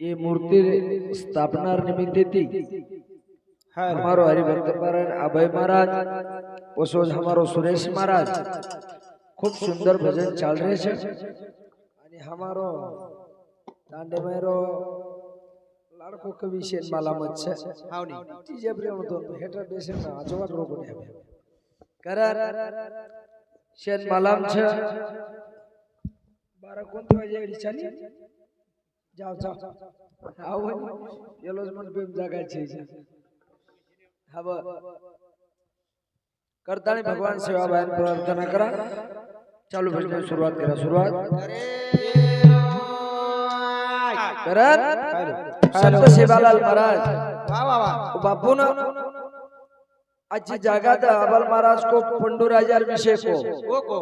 ये मूर्ति स्थापना निमित्ते थी हमारो हरिभक्त महाराज अभय महाराज वसोज हमारो सुरेश महाराज खूब सुंदर भजन चाल रहे છે અને हमारो દાંડે મેરો લાડકો કવિ છે માલામત છે હાવની ત્રીજે પ્રેમ તો હેઠળ બેસે ના અજવાટ રોગો ને કરાર શેન માલામ છે બારા કોણ તો જેડી ચાલી જાઓ જાઓ આવો એલો જ મને પ્રેમ જાગા છે હવે કરતાણી ભગવાન સેવા બાયન પ્રાર્થના કરા ચાલુ ભજન શરૂઆત કરા શરૂઆત કરાર સંત સેવાલાલ મહારાજ વાહ વાહ વાહ तो बापू ना आजची जागा तर अबल महाराज को पंडू राजार विषय को ઓકો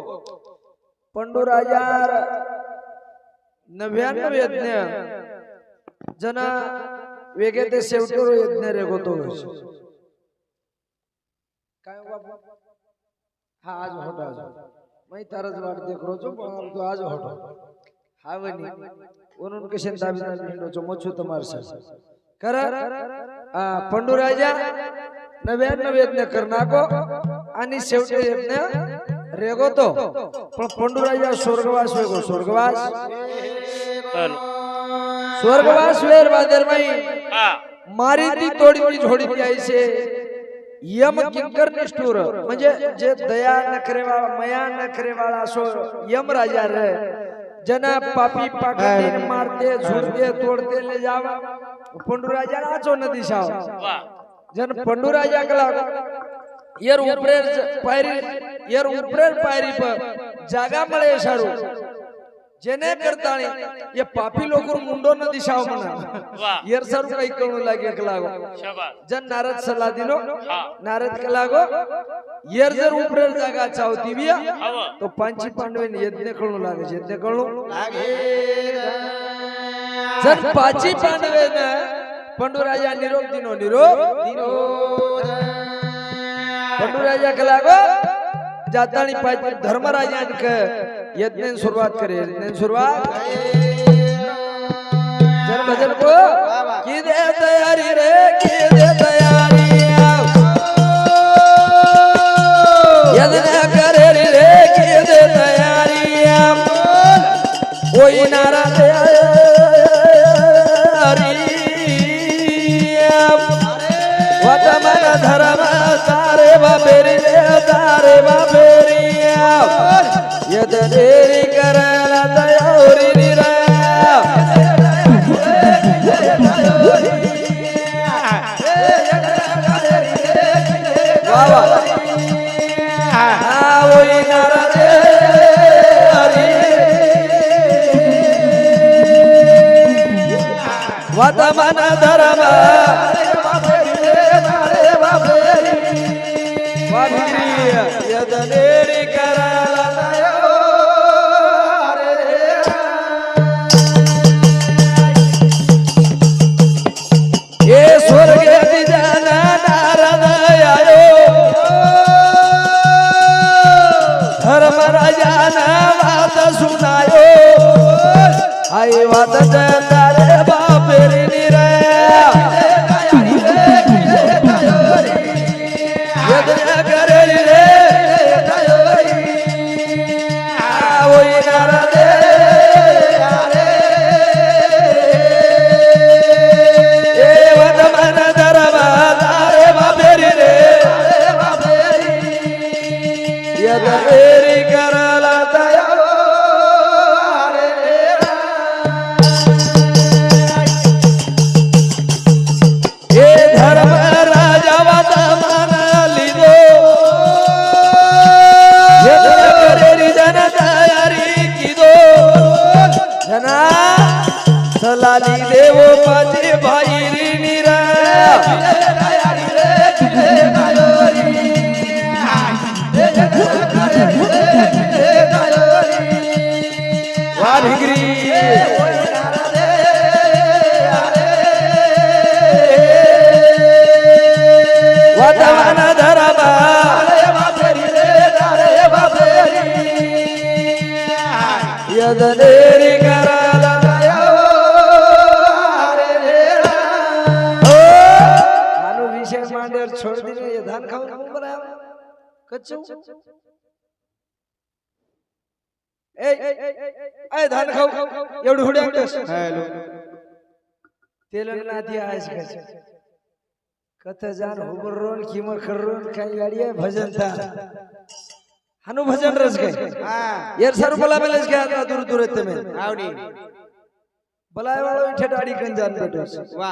पंडू राजार नव्याण्णव यज्ञ. जन वेगे ते शेवटो यज्ञ रेगवतो काय हो हा आज होतो आज मी तरच वाट देख पण तो आज होतो. हा वनी म्हणून कशे दाबी हिंडोचो मच्छू तमार कर पंडू राजा नव्याण्णव यज्ञ करणाको आणि शेवटी यज्ञ रेगोतो पण पंडूराजा स्वर्गवास वेगो स्वर्गवास. स्वर्गवास वेर बादरमाई मारी ती तोडी ती झोडी ती आईसे यम किंकर निष्ठुर म्हणजे जे दया नखरेवाळा मया नखरेवाळा असो यम राजा रे जना पापी पाखंडी मारते झुरते तोडते ले जावा पंडूराजा आचो नदी शाव जन पंडूराजा कला यर उपरेर ज- पायरी यर उपरेर पायरी पर जागा મળે સારું જેને કરતાણી એ પાપી લોકો મુંડો ન દિશાવ મના યર સરું કઈ કણો લાગે કલાગો જન નારદ સલાહ દીનો નારદ કલાગો યર જર ઉપરેર જાગા ચાવતી વિયા તો પાંચી પાંડવે ને યજ્ઞ કણો લાગે છે યજ્ઞ કણો લાગે જન પાંચી પાંડવે ને પંડુરાજા નિરોગ દીનો નિરોગ નિરોગ પંડુરાજા કલાગો जाता नाही पाहिजे धर्मराजांक यज्ञ शुरुआत करे यज्ञ शुरुआत। जन भजन को, की दे रे, की दे करे रे की दे नारा ಬೇರಿ ದಾರೆ ಬೇರಿಯ ಯದ ದೇರಿ ಕರಲ ತಯೋರಿ ನಿರ ವತಮನ ಧರ್ಮ ಯದನೇರಿ ಕರಲನಯ ધર્મરાજાના વાત સુનાયો. આ વાત જન जना सलाली देव पाचे भाई री. निरा वाभिग्री वतवन धर्मा कच्चू ए ए धान खाऊ एवढी हुडी हॅलो तेलन नाती आहेस कसे कथ जान हुबरोन किम खर्रोन काही गाडी आहे भजन ता. हनु भजन रस काय यार सर बोला मेलेस आता दूर दूर येते में आवडी. बलाय वाळो इथे डाडी कन जान बेटोस वा.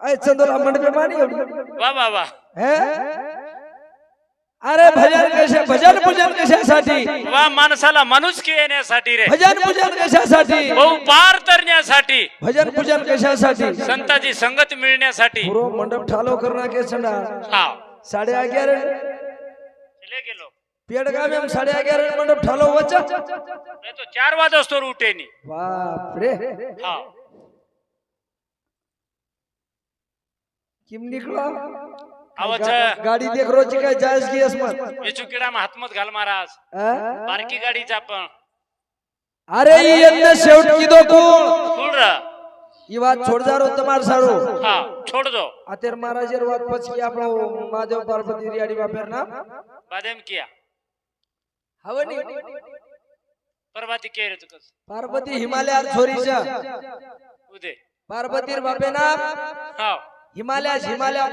ऐ चंदोला मंडपे मानी एवढी. वा वा वा. हे? अरे भजन कशा भजन पूजन कशासाठी? वा माणसाला माणुसकी येण्यासाठी रे. भजन पूजन कशासाठी? भाऊ पार तरण्यासाठी. भजन पूजन कशासाठी? संताची संगत मिळण्यासाठी. मंडप ठालो करना के संडा हा चले गेलो. पेडगाव में साडे ग्यारह मंडप ठालो वच. नाही तो चार वाजोस्तर उठेनी. बाप रे. हा. किम निकलो? गाडी देख रोजची काय जायच की असमत विचू किडा हातमत घाल महाराज. बारकी गाडीचा आपण अरे यंदा शेवट की छोड़ जा सारो. छोड़ दो अतेर महाराज रे बात की माधव पार्वती रियाडी बापेर ना? बादेम किया. हवनी पार्वती पार्वती हिमालयार छोरीचा उदे. पार्वतीर बापे ना हां हिमालयास हिमालया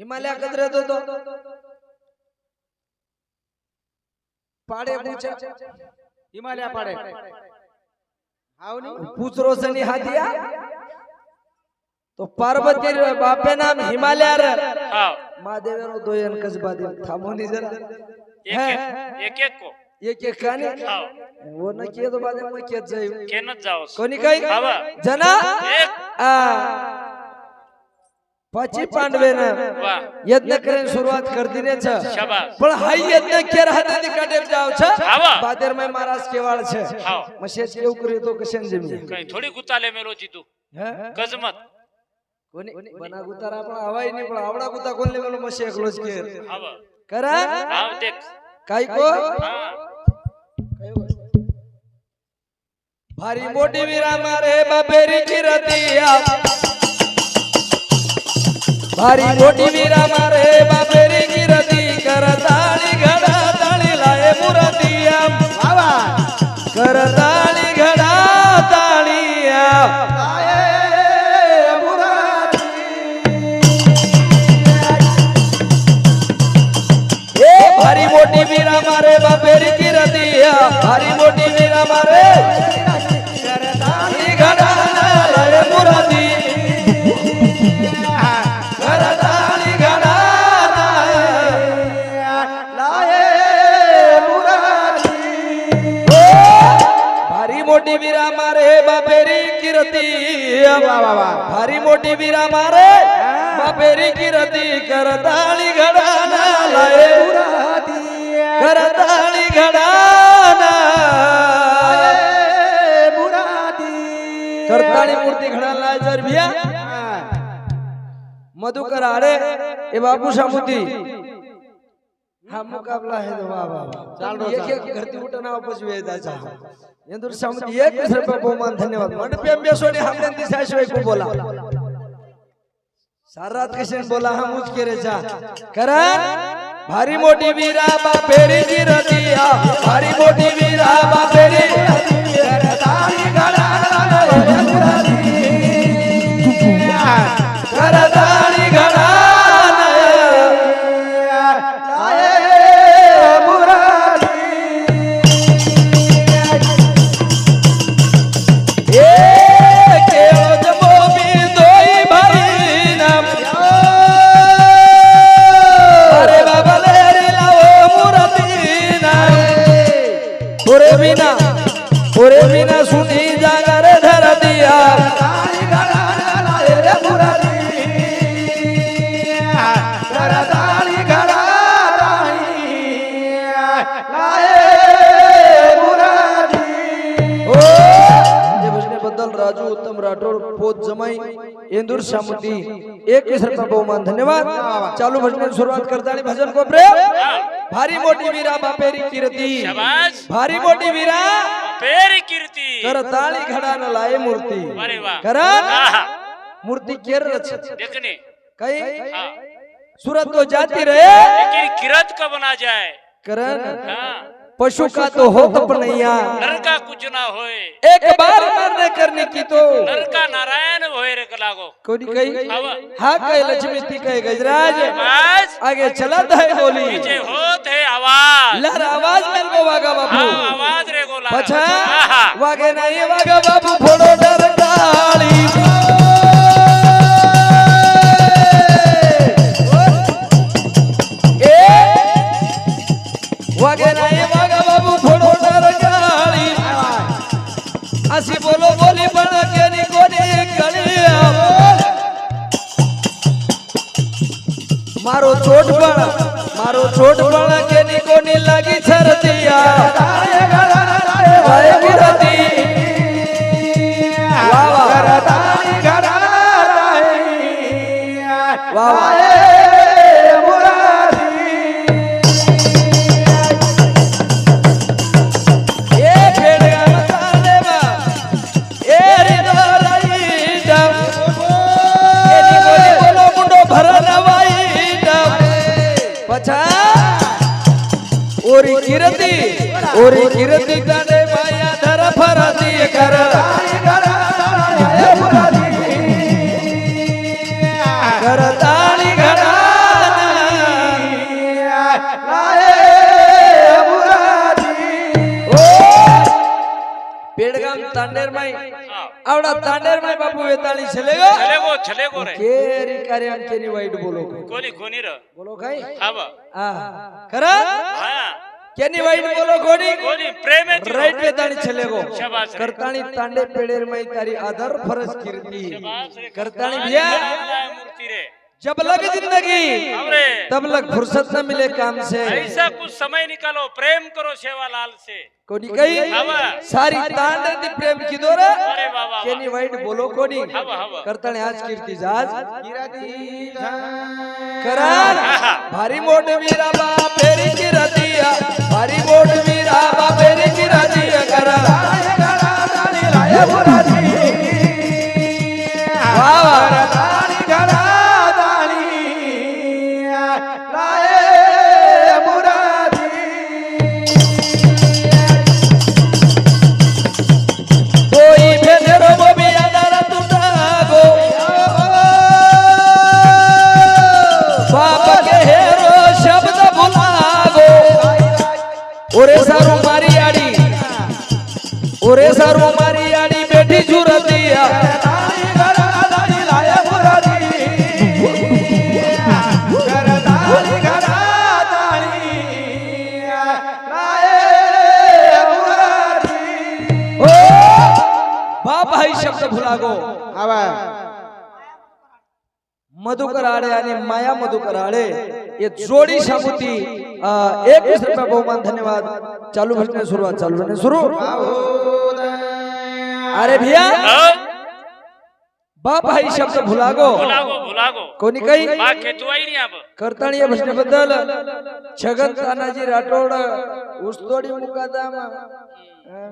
हिमालयाकडे राहत होतो पाडे पूछा। हिमालया पाडे। पूछरो सनी हातिया तो पार्वती बापे नाम हिमालय महादेव दोयन कसबा दे थांबवणी जर। एक एक को। एक एक काने। वो न केत तो बादे मग केत जाऊ केनच जाऊ कोणी काही? जना? एक। आ। पाची पांडवे ना वा यज्ञ करेन सुरुवात कर दिने छ शाबास. पण हाई यज्ञ केर हाते काटेम जाव छ बादेर में महाराज केवाळ छ मशेज केव करे तो कशन जमी काही थोडी गुताले मेलो तू हं? गजमत. कोणी? बना गुतार आपण हवाई नाही पण आवडा गुता कोण लेवल मशे एकलोच केर. हवा करा? हाव देख. काय को? भारी मोठी वीरा मारे बापेरी किरतिया મારી મોટી વીરા મારે બાપેરી करताळी घडाना लाये करताळी घडाना करताळी मूर्ती घडाला जर भिया. मधुकर आड़े ए बाबू सामुती हा मुकाबला है चाल रो, एक. एक घरती उठना वापस वेदाचा इंदुर सामुती एक पे बहुमान धन्यवाद. बेसोने दिशाशिवाय को बोला सारनाथ किशन बोला हम उच के रेचा करा। भारी मोटी बीरा बा फेरी जी रतिया भारी श्यामुद्दी एक ईश्वर पर बहुमान धन्यवाद। चालू भजन शुरुआत करता है भजन को प्रेम। भारी मोटी वीरा बापेरी कीर्ति। भारी मोटी वीरा पेरी कीर्ति। कर ताली घड़ा न लाए मूर्ति। कर। मूर्ति केर रचित देखने। कई हाँ। सूरत तो जाती रहे। लेकिन किरत का बना जाए। करण। हाँ। पशु का तो हो तपनैया नर का कुछ ना होए। एक बार मरने करने की तो। नर का नारायण होए रे लागो कोणी कही। हा कहे लक्ष्मी ती कहे गजराज आगे चलत है बोली। पीछे होत है आवाज़। लहर आवाज़ मेरे को वागा हाँ बाबू आवाज़ रे गोला। पछा वागे नहीं वागा बाबू फोड़ो डर डाली। ए હાસી બોલો બોલી પણ કેની કોની ગળી મારો ચોટ પણ મારો ચોટ પણ કેની કોની લાગી છરતિયા ઓરી કીરતી તને માયા ધર ફરતી કર પેડગામ તાંડેર માય આવડા તાંડેર માય બાપુ વેતાળી છલેગો છલેગો છલેગો રે કેરી કાર્ય આમ કેની વાઈટ બોલો કોની કોની ર બોલો ખાઈ હા હા ખરા હા કેની વાઈન બોલો ઘોડી ઘોડી પ્રેમે રાઈટ વે તાણી છેલે ગો કરતાણી તાંડે પેડેર મય તારી આદર ફરજ કીર્તિ કરતાણી ભ્યા મૂર્તિ રે जब लग ज़िंदगी तब लग फुर्सत न मिले काम से। ऐसा कुछ समय निकालो प्रेम करो सेवालाल से। कोनी कही? सारी तांडव प्रेम की दोर केनी वाइट बोलो कोनी? करतण आज कीर्ति जाज। करार भारी मोट वीरा बा फेरी की रतिया भारी मोट वीरा बा फेरी की रतिया करार करार रानी लाया बुरानी ये जोडी शाबुती अं, एक वीस रुपया बहुमान धन्यवाद। चालू भजने सुरुवात चालू भजने सुरू अरे भैया हाँ? बाप हाई शब्द भुलागो। भुलागो भुलागो। कोणी काही? करताणी या भजनेबद्दल छगन तानाजी राठोड ऊसतोडी मुकादम।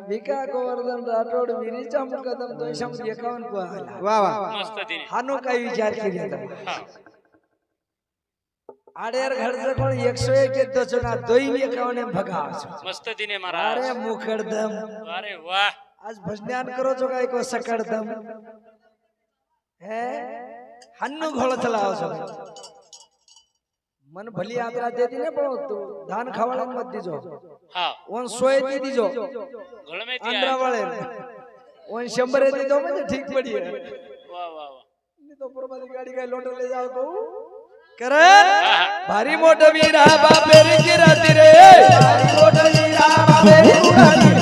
भिका गोवर्धन राठोड विरीचा मुकादम दोनशे एकावन्न दिने। हानो काही विचार केले આડેર ઘડસે પણ 101 કે તો છો ના દોઈ કાવને ભગાવ છો. મસ્ત દીને મારા. અરે મુખડદમ અરે વાહ. આજ ભજનાન કરો છો કાઈ કો સકડદમ હે? હન્નુ ઘોળ ચલાવ છો. મન ભલી આદરા દે દીને પણ તું ધાન ખાવાળા મત દીજો. હા. ઓન સોય દી દીજો. ગળમે થી દીધો ઠીક પડી તો પરમાની ગાડી કાઈ લોટો લઈ જાવ કહું ले जाओ तो करण भारी मोठ वीरा बापेरी किराती रे भारी मोठ वीरा बापेरी किराती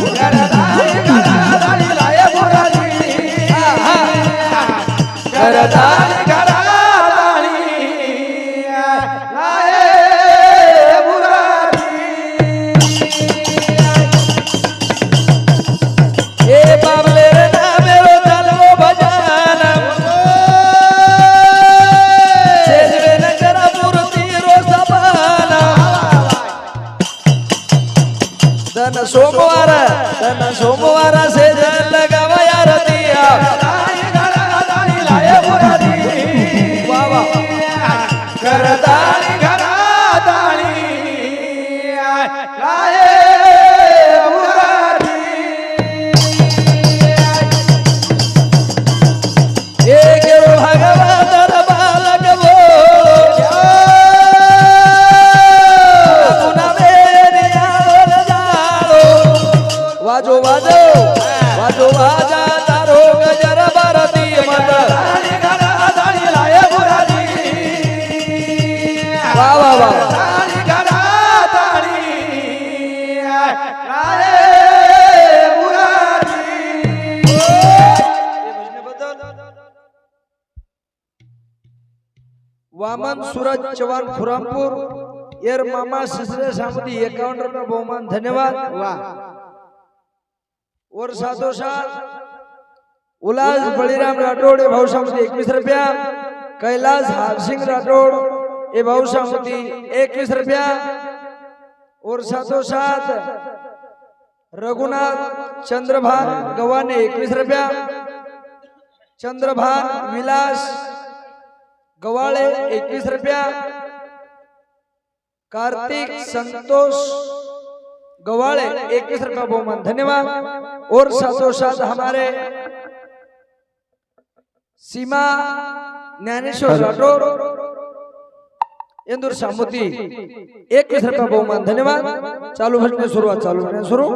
ಸೋಮವಾರ ನನ್ನ ಸೋಮವಾರ ಸೇಜ ಗವ ಯಾರತಿಯ ಕರತಾಳಿ एर मामा ससरे सामती एकावन्न रुपये बहुमान धन्यवाद. वा. और साथोसाथ उल्लास बळीराम राठोड हे भाऊसामती एकवीस रुपया. कैलास हारसिंग राठोड हे भाऊसामती एकवीस रुपया. और साथोसाथ रघुनाथ चंद्रभान गव्हाणे एकवीस रुपया. चंद्रभान विलास गवाळे एकवीस रुपया. कार्तिक संतोष गवाळे इक्कीस रुपया बहुमान धन्यवाद. और साथों साथ हमारे सीमा ज्ञानेश्वर राठोड इंदूर सामुती एकवीस रुपया बहुमान धन्यवाद. चालू भजन सुरुवात चालू भजन सुरू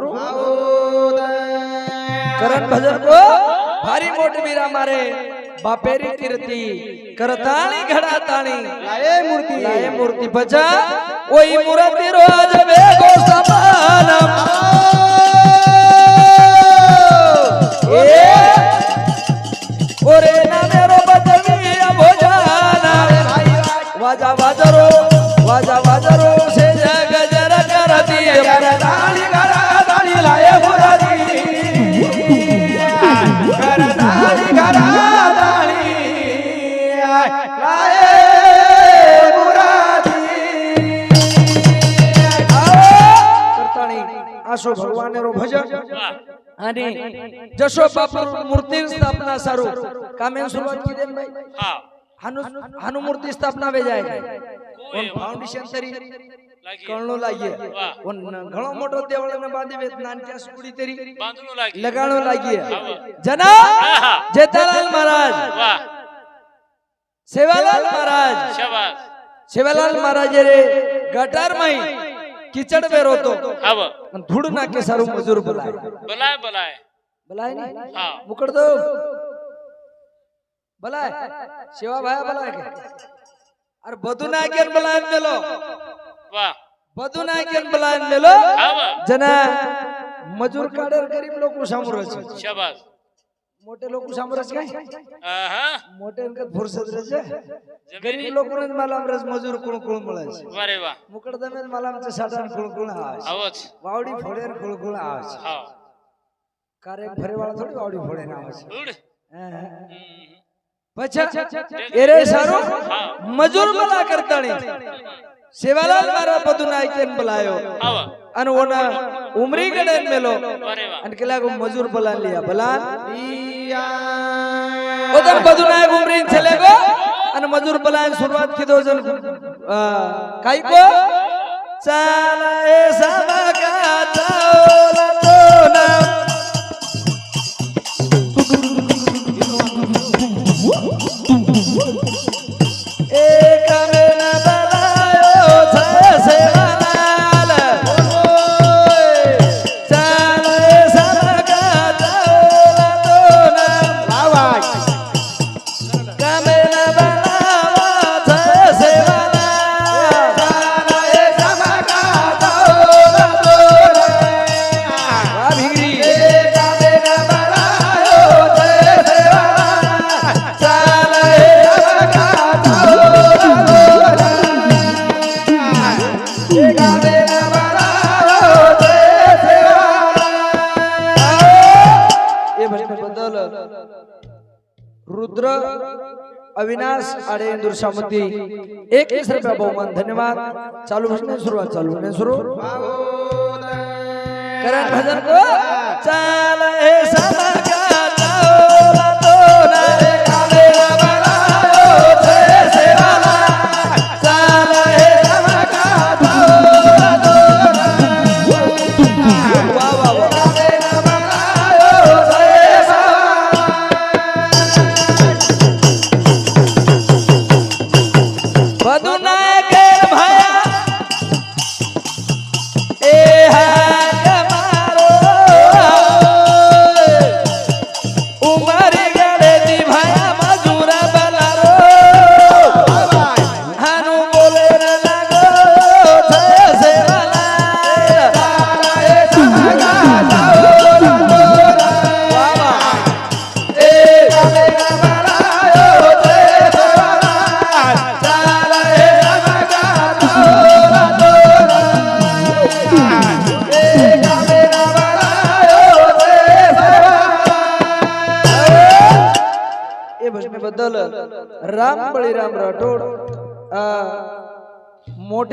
करण भजन को भारी मोठ वीरा मारे। बापेरी कीर्ती करताणी घडा ताणी लाये मूर्ती. लाय मूर्ती. बचा ओई मूर्ती रोज वेगो समानम आशो भगवान रो भजन आणि जशो बापू मूर्ती स्थापना सारू कामेन सुरुवात केली ना बाई हा हानु हानु मूर्ति स्थापना वे जाए कोई उन फाउंडेशन तरी लागी करणो लागिए वाह. उन घणो मोटो देवळ ने बांधी वेत नानक्या सुकडी तरी बांधणू लागी लगाणो लागिए वाह. जना आहा. जेतालाल महाराज वाह सेवालाल કિચડ વેરો તો. આવો. અને ધૂળ નાખે સારું મજૂર બોલાય. બોલાય બોલાય. બોલાય નહીં? હા. મુકડ દો બોલાય. સેવા ભાયા બોલાય કે? અરે બધું નાખે બોલાય મેલો. વાહ. બધું નાખે બોલાય મેલો. જના મજૂર કાઢે ગરીબ લોકો સામું છે શાબાશ. मोठे लोक समोरच काय? आहा, मोठे फुरसत रच गरीब लोक मला रस? मजूर कुळकुळ मिळायचे. अरे वा. मुकड मला आमचं साधारण कुळकुळ आवाज वावडी फोडेन कुळकुळ आवाज हा. हो. कारण फरेवाळा थोडी वावडी फोडेन आवाज उड. अहं. हम्म. एरे सारू मजूर मला करताळे. हो. થોડી વાવડી ફોડે ને આવે છે ઉડ હે, હે. હમ. પછી એરે સારું હા મજૂર બલા કરતાણી સેવાલાલ મારા બધું નાખ્યું બલાયો આવ અને ઓના ઉમરી ગડે ને મેલો વારે વાહ અને કેટલાક મજૂર બલાન લિયા બલાન લિયા ઓદર બધું નાયક ઉમરીન છેલે ગો અને મજૂર બલાન શરૂઆત કીધો જન કાઈ કો ચાલ એ સમકા ચાઓલા रुद्र अविनाश आणि दुर्शामती एक एकवीस रुपया बहुमान. धन्यवाद. चालू भाषण सुरुवात चालू होणे सुरू. करण भजन चाल हे चाल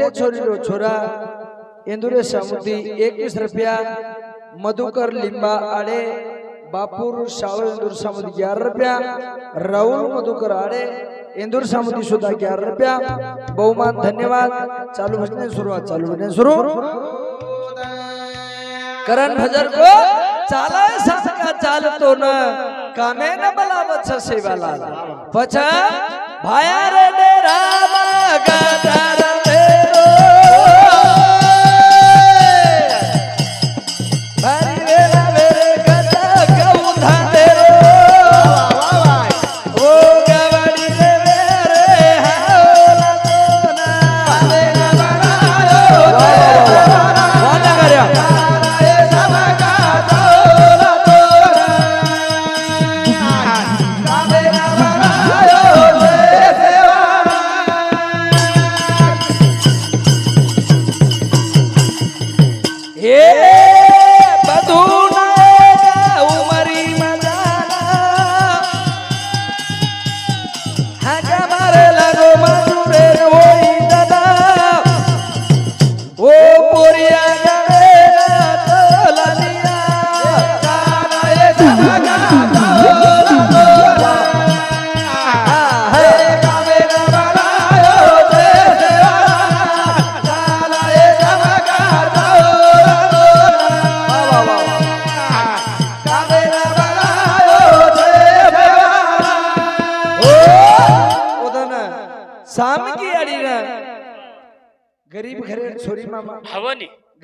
छोरी छोरा, इंदुरे समुदी સામુદી એકવીસ रुपया, मधुकर लिंबा आड़े, बापुर सावल इंदुर समुदी ग्यारह रुपया, राहुल मधुकर आड़े, इंदुर समुदी सुधा ग्यारह रुपया। बहुमान धन्यवाद। चालू भजने शुरुआत, चालू भजने शुरू। करण भजन को चालाए सास का चाल तो न, कामे न बला बच्चा सेवा सेवालाल। बच्चा भाया रे रामा गादारा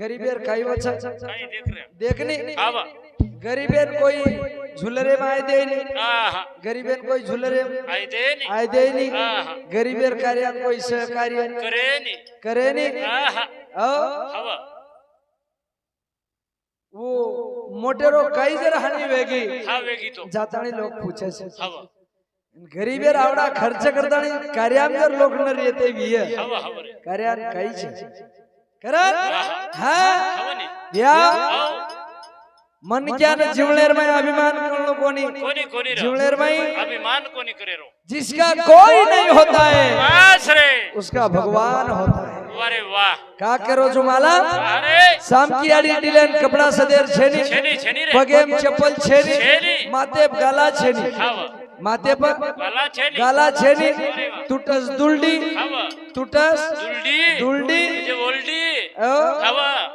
गरीबेर कई છે કાઈ દેખ રે દેખની झुलरे में आए दे गरीबेर कोई झुलरे आए दे नहीं। आए दे नहीं। गरीबेर कार्यान कोई सहकार्य करे नहीं। करे नहीं। ओ वो मोटेरो कई जरा हनी वेगी। हाँ वेगी तो। जातानी लोग पूछे से। गरीबेर आवड़ा खर्च करता नहीं कार्याम जर लोग नहीं रहते भी है। कार्याम कई चीज़ करत हा। या मन क्या जीवनेर में अभिमान करणं कोणी कोणी कोणी रे जीवनेर में अभिमान कोणी करे रो जिसका कोई नहीं होता है बस रे। उसका भगवान होता है। अरे वाह। का करो तुम्हाला अरे। साम की आडी डिलेन कपडा सदेर छेनी। छेनी छेनी रे। पगेम चप्पल छेनी। छेनी. माते गाला छेनी। हवा माते पर गला छेनी गाला छेनी तुटस दुलडी. हवा. तुटस दुलडी.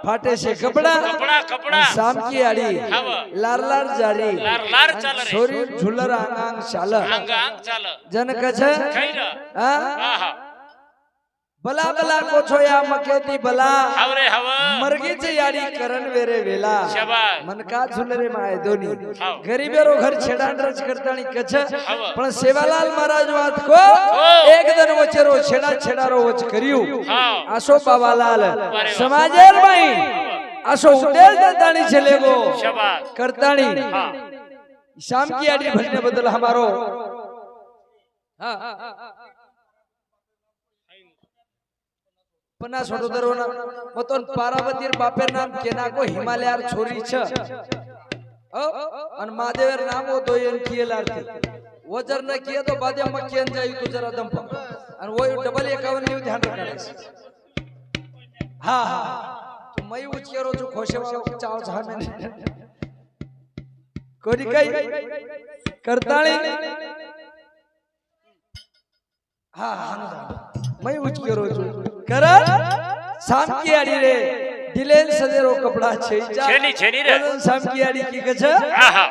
फाटे से कपडा. कपडा. कपडा. साम की आडी. हवा. लार लार जाडी. लार लार चाल रे. छोरी झुलर अंग अंग चाल. जन कछ ભલા ભલા કોછો યા મકેતી ભલા હવરે હવ. મરગી છે યારી કરન વેરે વેલા. મનકા ઝુલરે માં આયદોની ગરીબેરો ઘર છેડાણ રજ કરતાણી કચ્છ પણ સેવાલાલ મહારાજ વાત કો એક દન વચેરો છેડા છેડારો વચ કર્યું. આસો બાવાલાલ. સમાજેર ભાઈ આસો ઉડેલ દાણી છે લેગો કરતાણી. શામ કી આડી ભજને બદલ હમારો હા હા હા. गो शाबास करतानी हा शाम की आडी भजने बदल हमारो हा पन्नास वडोदरो ना मतोन पार्वतीर बापेर नाम केना को हिमालयार छोरी छ अ अन महादेवर नाम वो दोयन कियलारती वो जर न किया तो बादे मक्कियन जाई तो जरा दम पक अन वो डबल एकावन न्यू ध्यान रखाड़े हा हा तो मई उच केरो जो કરણ સામકીયાડી રે ઢીલેન સદેરો કપડા છે છેની છેની રે. સામકીયાડી કી કહે છે? આહા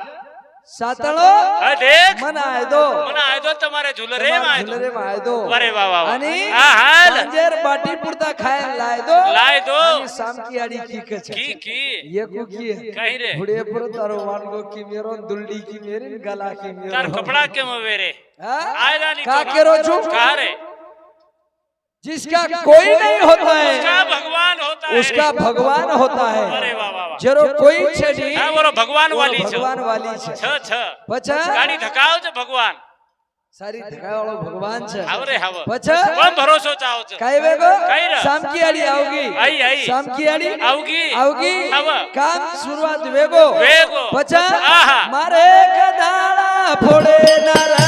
સાતણો? અદેખ મન આયદો. મન આયદો તમારે ઝુલરે માં ઝુલરે માં આયદો. અરે વાહ વાહ અને આહા અંજેર બાટી પૂરતા ખાય લાયદો. લાયદો. સામકીયાડી કી કહે છે? કી કી. યે કુકી કહી રે? ભુડે પર તારો વાનગો કી મેરો દુલ્ડી કી મેરી ગલા કી મેરો. તાર કપડા કેમ વેરે હા? આયરાની કાકેરો છું? કારે जिसका कोई नहीं होता है उसका भगवान होता है। उसका भगवान होता है। जरो कोई छे जी हाँ, भगवान वाली भगवान वाली बचा गाड़ी धकाओ जो भगवान। सारी धकाओ वाला भगवान छे। आवरे हव। बचा कौन भरोसा चाहो छे? काई बेगो शाम की आली आओगी। आई आई। शाम की आली आओगी। आओगी। हव। काम शुरुआत वेगो वेगो बचा मारे कदाला फोड़े नारा।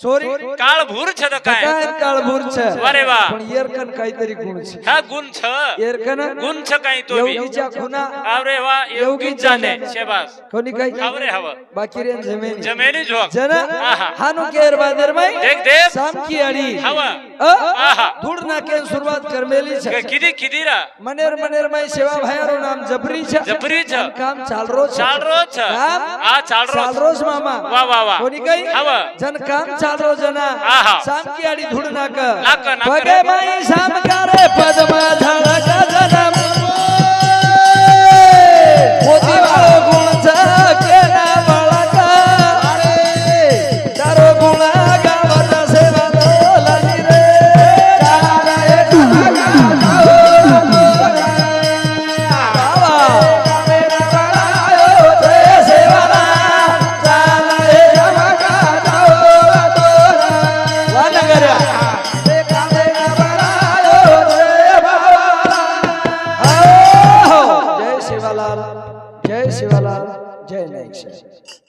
छोरी કાળ ભૂર છે તો કાય બુર છે અરે વાહ પણ એરકન કાઈતરી ગુણ છે હા ગુણ છે એરકન ગુણ છે કાઈ તો બી યોગી જા ગુના આવરે વાહ યોગી જાને શેબાસ કોની કાઈ આવરે હવા બાકી રે જમેલી જમેલી જો જન હાનો કેર બાદર માં દેખ દે સામકી અડી હવા આહા ધૂળ ના કે શરૂઆત કરમેલી છે કીધી કીધી રા મનેર મનેર માં સેવા ભાયારો નામ જબરી છે જબરી છે કામ ચાલરો છે ચાલરો છે કામ આ ચાલરો ચાલરો મામા વાહ વાહ વાહ કોની કાઈ હવા જન કામ ચાલરો જના આહા સામકી અડી ધૂળ ના बगे रे. माई सामकारे पद्मा जन